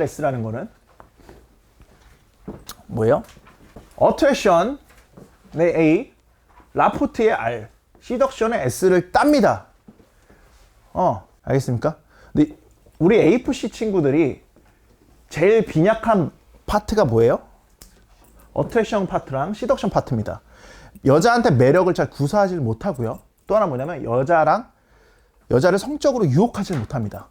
ARS라는 거는 뭐예요? 어트랙션의 A, 라포트의 R, 시덕션의 S를 땁니다. 어, 알겠습니까? 근데 우리 AFC 친구들이 제일 빈약한 파트가 뭐예요? 어트랙션 파트랑 시덕션 파트입니다. 여자한테 매력을 잘 구사하지 못하고요. 또 하나 뭐냐면 여자랑 여자를 성적으로 유혹하지 못합니다.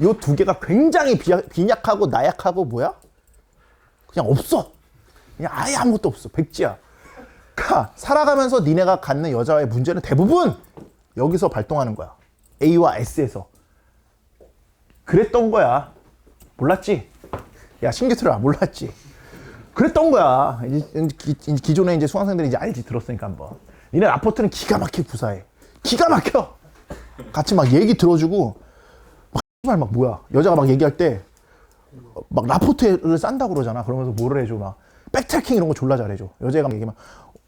요 두 개가 굉장히 비약- 빈약 하고 나약하고 뭐야? 그냥 없어. 그냥 아예 아무것도 없어. 백지야. 가 살아가면서 니네가 갖는 여자와의 문제는 대부분 여기서 발동하는 거야. A와 S에서. 그랬던 거야. 몰랐지? 야 신기틀아 몰랐지? 그랬던 거야. 기, 기존에 이제 수강생들이 이제 알지 들었으니까 한번. 니네 라포트는 기가 막히게 구사해. 기가 막혀. 같이 막 얘기 들어주고 막, 씨발 막 뭐야 여자가 막 얘기할 때 막 라포트를 싼다고 그러잖아. 그러면서 뭐를 해줘 막 백트래킹 이런 거 졸라 잘해줘. 여자가 막 얘기하면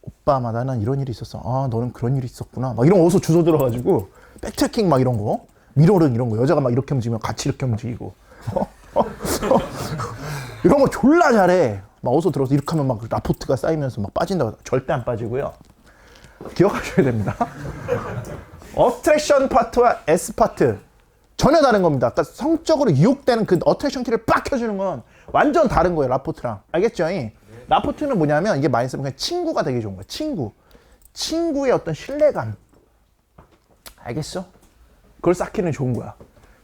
오빠 막 나는 이런 일이 있었어. 아 너는 그런 일이 있었구나. 막 이런 거 어디서 주워 들어가지고 백트래킹 막 이런 거 미러링 이런 거 여자가 막 이렇게 움직이면 같이 이렇게 움직이고 이런 거 졸라 잘해. 막 어디서 들어서 이렇게 하면 막 라포트가 쌓이면서 막 빠진다고 절대 안 빠지고요. 기억하셔야 됩니다. 어트랙션 파트와 S 파트 전혀 다른 겁니다. 아까 성적으로 유혹되는 그 어트랙션 키를 빡 켜주는 건 완전 다른 거예요. 라포트랑 알겠죠? 라포트는 뭐냐면 이게 많이 쓰면 그냥 친구가 되게 좋은 거예요. 친구, 친구의 어떤 신뢰감. 알겠어? 그걸 쌓기는 좋은 거야.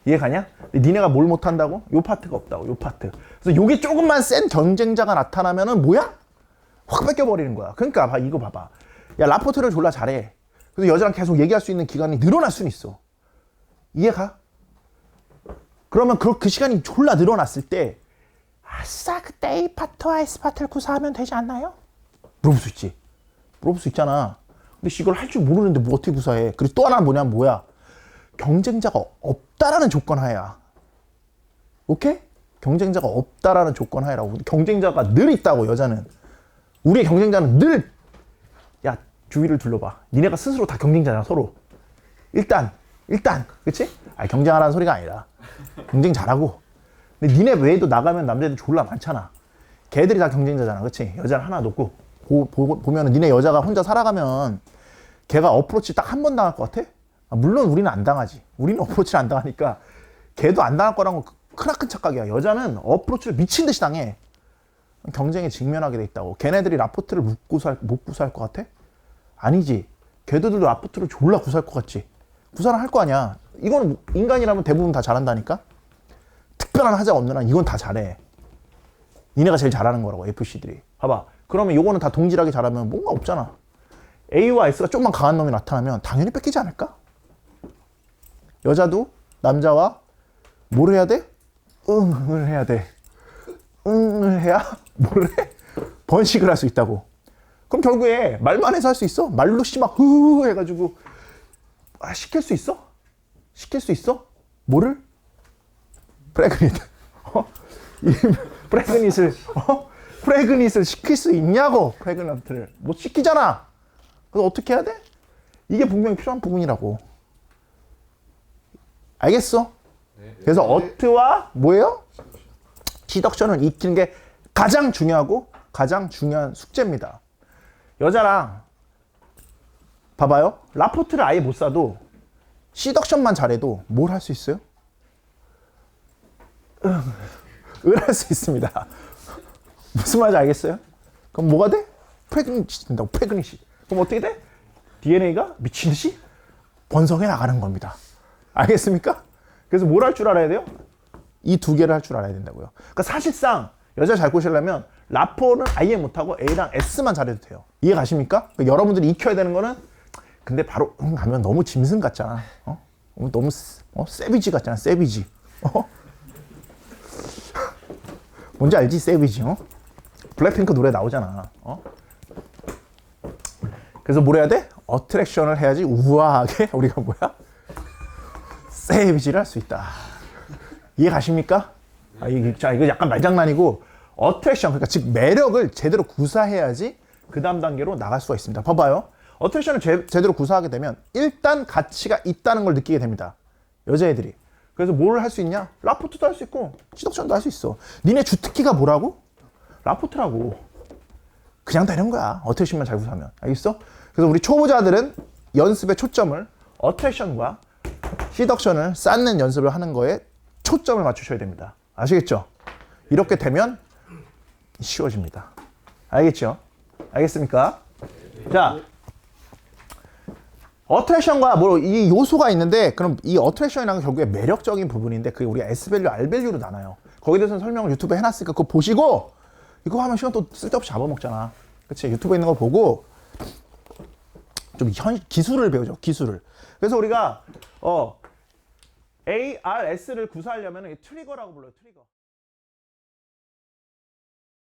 이해가냐? 니네가 뭘 못한다고? 요 파트가 없다고, 요 파트. 그래서 요게 조금만 센 경쟁자가 나타나면은 뭐야? 확 뺏겨버리는 거야. 그러니까 봐, 이거 봐봐. 야, 라포트를 졸라 잘해. 그래서 여자랑 계속 얘기할 수 있는 기간이 늘어날 수는 있어. 이해가? 그러면 그, 그 시간이 졸라 늘어났을 때, 아싸, 그때 A 파트와 S 파트를 구사하면 되지 않나요? 물어볼 수 있지. 물어볼 수 있잖아. 근데 이걸 할 줄 모르는데 뭐 어떻게 구사해? 그리고 또 하나 뭐냐면 뭐야? 경쟁자가 없다라는 조건 하에야. 오케이? 경쟁자가 없다라는 조건 하에라고. 경쟁자가 늘 있다고, 여자는. 우리의 경쟁자는 늘, 야, 주위를 둘러봐. 니네가 스스로 다 경쟁자잖아, 서로. 일단, 일단, 그치? 아, 경쟁하라는 소리가 아니라. 경쟁 잘하고. 근데 니네 외에도 나가면 남자들 졸라 많잖아. 걔들이 다 경쟁자잖아, 그치? 여자는 하나 놓고. 보, 보, 보 면은 니네 여자가 혼자 살아가면 걔가 어프로치 딱 한 번 당할 것 같아? 아, 물론 우리는 안 당하지. 우리는 어프로치를 안 당하니까 걔도 안 당할 거라는 건 크나큰 착각이야. 여자는 어프로치를 미친 듯이 당해. 경쟁에 직면하게 돼 있다고. 걔네들이 라포트를 못 구사할, 못 구사할 것 같아? 아니지. 걔들도 라포트를 졸라 구사할 것 같지. 구사를 할 거 아니야. 이거는 인간이라면 대부분 다 잘한다니까? 특별한 하자가 없는 한 이건 다 잘해. 니네가 제일 잘하는 거라고, FC들이. 봐봐. 그러면 요거는 다 동질하게 잘하면 뭔가 없잖아. A와 S가 좀만 강한 놈이 나타나면 당연히 뺏기지 않을까? 여자도 남자와 뭘 해야 돼? 응을 해야 돼. 응을 해야 뭘 해? 번식을 할 수 있다고. 그럼 결국에 말만 해서 할 수 있어? 말로 씨막 흐 해가지고 아, 시킬 수 있어? 시킬 수 있어? 뭐를? 프레그니트. 어? 이 프레그닛을 어? 프레그닛을 시킬 수 있냐고 프레그넌트를 못 시키잖아. 그래서 어떻게 해야 돼? 이게 분명히 필요한 부분이라고. 알겠어? 그래서 어트와 뭐예요? 시덕션을 익히는 게 가장 중요하고 가장 중요한 숙제입니다. 여자랑 봐봐요. 라포트를 아예 못 사도 시덕션만 잘해도 뭘 할 수 있어요? 을할 수 있습니다. 무슨 말인지 알겠어요? 그럼 뭐가 돼? 프레그닛이 된다고 프레그닛이. 그럼 어떻게 돼? DNA가 미친 듯이 번성해 나가는 겁니다. 알겠습니까? 그래서 뭘 할 줄 알아야 돼요? 이 두 개를 할 줄 알아야 된다고요. 그러니까 사실상 여자 잘 꼬시려면 라포는 아예 못하고 A랑 S만 잘해도 돼요. 이해 가십니까? 그러니까 여러분들이 익혀야 되는 거는 근데 바로 응 하면 너무 짐승 같잖아. 어? 너무 세- 어? 세비지 같잖아. 세비지. 어? 뭔지 알지? 세비지. 어? 블랙핑크 노래 나오잖아. 어? 그래서 뭘 해야 돼? 어트랙션을 해야지 우아하게 우리가 뭐야? 세비지를 할 수 있다. 이해 가십니까? 아, 이게, 자, 이거 약간 말장난이고, 어트랙션, 그러니까 즉 매력을 제대로 구사해야지 그 다음 단계로 나갈 수가 있습니다. 봐봐요. 어트랙션을 제, 제대로 구사하게 되면 일단 가치가 있다는 걸 느끼게 됩니다. 여자애들이. 그래서 뭘 할 수 있냐? 라포트도 할 수 있고 시덕션도 할 수 있어. 니네 주특기가 뭐라고? 라포트라고. 그냥 되는 거야. 어트랙션만 잘 구사하면. 알겠어? 그래서 우리 초보자들은 연습의 초점을 어트랙션과 시덕션을 쌓는 연습을 하는 거에 초점을 맞추셔야 됩니다. 아시겠죠? 이렇게 되면 쉬워집니다. 알겠죠? 알겠습니까? 자, 어트랙션과 뭐 이 요소가 있는데 그럼 이 어트랙션이라는 게 결국에 매력적인 부분인데 그게 우리가 S밸류, R밸류로 나눠요. 거기에 대해서는 설명을 유튜브에 해놨으니까 그거 보시고 이거 하면 시간 또 쓸데없이 잡아먹잖아. 그치? 유튜브에 있는 거 보고 좀 현, 기술을 배우죠. 기술을. 그래서 우리가 어 ARS를 구사하려면 트리거라고 불러요. 트리거.